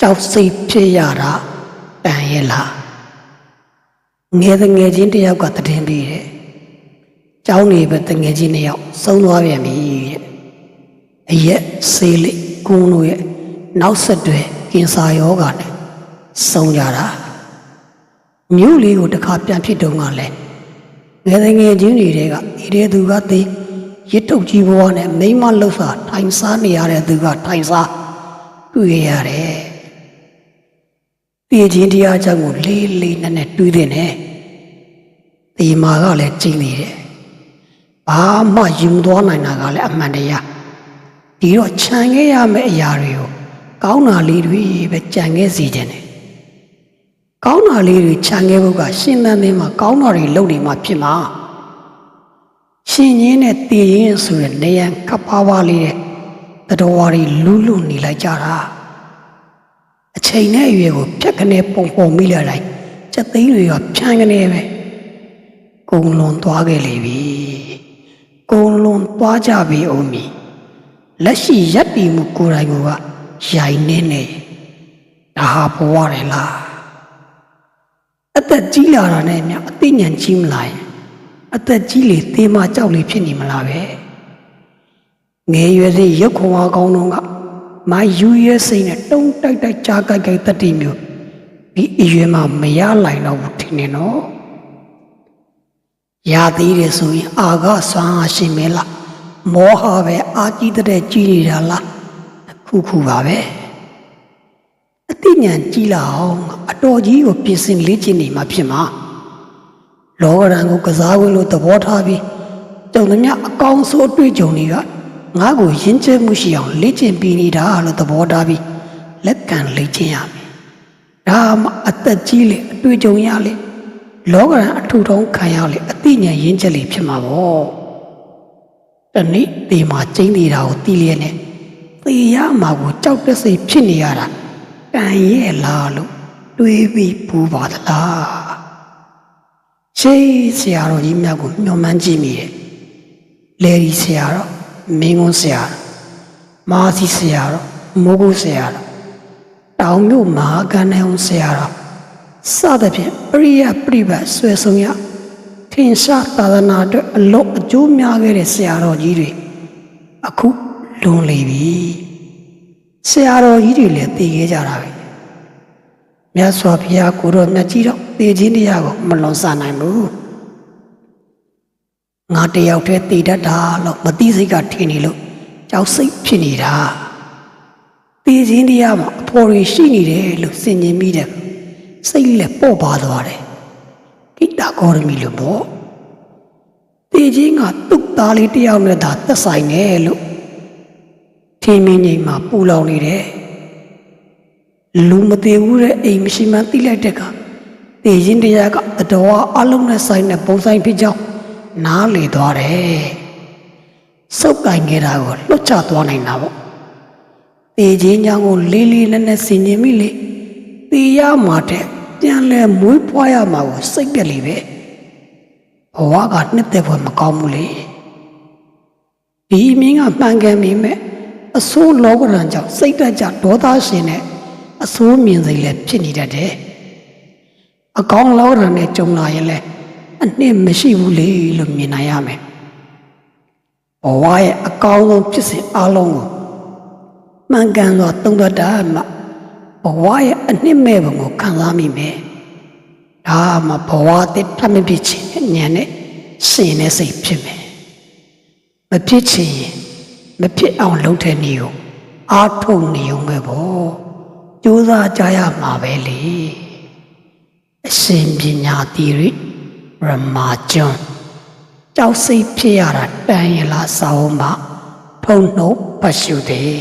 ကြောက်စိတ်ဖြစ်ရတာတန်ရဲ့လားငယ်တငယ်ချင်းတစ်ယောက်ကတည်င်းပြီးတယ်ကျောင်းနေပဲတငယ်ချင်းတစ်ယောက်ဆုံးသွားပြန်ပြီတဲ့အရက်ဆေးလေးကုန်းလို့ရဲ့နောက်ဆက်တွဲကင်ဆာယောဂါနဲ့ဆုံးကြတာမြို့လေးကိုတစ်ခါပြန်ဖြစ်တော့ကလည်းငယ်တငယ်ချင်းတွေကဤတဲ့သူကသိရစ်တုတ်ကြီးဘဝနဲ့မိမလှုပ်စာထိုင်စားနေရတဲ့သူကထိုင်စားတွေ့ရတယ် တည်ခြင်းတရားအကြောင်းကိုလေးလေးနက်နက်တွေးတဲ့နဲ့ဒီမာကလည်းကျင်းနေတယ်ဘာမှယူမသွားနိုင်တာကလည်းအမှန်တရားဒီတော့ခြံခဲ့ရမယ့်အရာတွေကိုကောင်းတာလေးတွေပဲကြံခဲ့စီခြင်းတယ်ကောင်းတာလေးတွေခြံခဲ့ဖို့ကရှင်သန်သင်းမှာကောင်းတာတွေလုပ်နေမှဖြစ်မှာရှင်ရင်းနဲ့တည်ရင်ဆိုတဲ့နေရန်ကပ်ပါပါလေးတဲ့တတော်ဝါတွေလူးလူနေလိုက်ကြတာ အချိန်နဲ့အရွယ်ကိုဖြတ်ခနဲ့ပုံပုံမိလာတိုင်းစက်သိန်းတွေကဖြန်းခနဲ့ပဲကုံလွန်သွားခဲ့လေပြီကုံလွန်သွားကြပြီအုံးမီလက်ရှိရက်တည်မှုကိုယ်တိုင်ကရိုင်နေနေဒါဟာဘဝရလားအသက်ကြီးလာတာနဲ့အမျှအသိဉာဏ်ကြီးမလာရင်အသက်ကြီးလေသေမကြောက်လေဖြစ်နေမလားပဲငယ်ရွယ်စဉ်ရုပ်ခွန်အားကောင်းတော့က မယူရဲစိတ်နဲ့တုံးတိုက်တိုက်ကြားကြိုက်ကြိုက်တတိမျိုးဒီအရွယ်မှာမရလိုက်တော့ဘူးထင်နေနော်ရသေးတယ်ဆိုရင်အာကဆွမ်းအားရှိမဲလားမောဟပဲအာကြီးတဲ့ကြီးနေတာလားခုခုပါပဲအသိဉာဏ်ကြီးလာအောင်အတော်ကြီးကိုပြင်ဆင်လေ့ကျင့်နေမှာဖြစ်မှာလောကရန်ကိုကစားဝင်လို့သဘောထားပြီးတုံသမျှအကောင်ဆိုးအတွေ့အကြုံတွေက ငါ့ကိုယဉ်ကျေးမှုရှိအောင်လေ့ကျင့်ပြီးနေတာလို့သဘောထားပြီးလက်ကံလေ့ကျင့်ရမယ်ဒါမှအသက်ကြီးလေအတွေ့အကြုံရလေလောကရန်အထူထောင်းခံရလေအသိဉာဏ်ရင့်ချက်လေဖြစ်မှာပေါ့တနေ့ဒီမှာကျင်းနေတာကိုတီးလျက်နဲ့သေရမှာကိုကြောက်တဲ့စိတ်ဖြစ်နေရတာကံရဲ့လားလို့တွေးပြီးပူပါသလားရှိဆရာတော်ကြီးမြတ်ကိုညှော်မှန်းကြည့်မိတယ်လေဒီဆရာတော် မင်းကုန်းဆရာတော်မာစီဆရာတော်မိုးကုဆရာတော်တောင်မြို့မဟာကဏ္ဍအောင်ဆရာတော်စသဖြင့်ပရိယပြိပတ်ဆွဲဆုံးရထင်ရှားသာသနာအတွက်အလုံးအကျိုးများခဲ့တဲ့ဆရာတော်ကြီးတွေအခုလွန်လေပြီဆရာတော်ကြီးတွေလည်းသိခဲ့ကြတာပဲမြတ်စွာဘုရားကိုတော်မြတ်ကြီးတော့သိခြင်းတရားကိုမလွန်ဆန်နိုင်ဘူး ငါတယောက်တည်းသိတတ်တာလို့မသိစိတ်ကထင်နေလို့ကြောက်စိတ်ဖြစ်နေတာသိခြင်းတရားမှာအဖော်တွေရှိနေတယ်လို့စင်ញင်မိတဲ့စိတ်လည်းပေါ့ပါသွားတယ်ကိတ္တဂေါရမီလို့ပေါ့သိခြင်းကသူ့သားလေးတယောက်နဲ့သာသက်ဆိုင်တယ်လို့ထင်းမင်းကြီးမှာပူလောင်နေတယ်လူမသေးဘူးတဲ့အိမ်မရှိမှသိလိုက်တဲ့ကတေရင်တရားကတတော်အလုံးနဲ့ဆိုင်တဲ့ပုံဆိုင်ဖြစ်ကြောင်း နားလေသွားတယ်စုပ်ကင်ခဲ့တာကိုလွတ်ချသွားနိုင်တာပေါ့တေချင်းကြောင့်ကိုလေးလေးနက်နက်ဆင်ញင်မိလေတေရမှာတဲ့ပြန်လဲမွေးဖွားရမှာကိုစိတ်ပြက်လေပဲဘဝကနှစ်သက်ဖွယ်မကောင်းဘူးလေဒီအမင်းကမှန်ကန်မိမဲ့အဆိုးလောကရန်ကြောင့်စိတ်တက်ကြဒေါသရှင်နဲ့အဆိုးမြင်စိတ်လည်းဖြစ်နေတတ်တယ်။အကောင်လောကရန်နဲ့ကြုံလာရင်လည်း အနှစ်မရှိဘူးလေလို့မြင်နိုင်ရမယ်။ဘဝရဲ့အကောင်ဆုံးဖြစ်စဉ်အလုံးကိုမှန်ကန်စွာသုံးသပ်တာမှဘဝရဲ့အနှစ်မဲ့ပုံကိုခံစားမိမယ်။ဒါမှဘဝအတစ်ထပ်မဖြစ်ခြင်းနဲ့ဉာဏ်နဲ့ရှင်တဲ့စိတ်ဖြစ်မယ်။မဖြစ်ချင်ရင်မဖြစ်အောင်လုပ်တဲ့နေကိုအားထုတ်နေုံပဲပေါ့ကြိုးစားကြရမှာပဲလေအရှင်ပညာတိရိ ရမကျွန်းကြောက်စိတ်ဖြစ်ရတာတန်ရလားစာအုံးမှာထုံနှုတ်ပတ်ရှုတယ်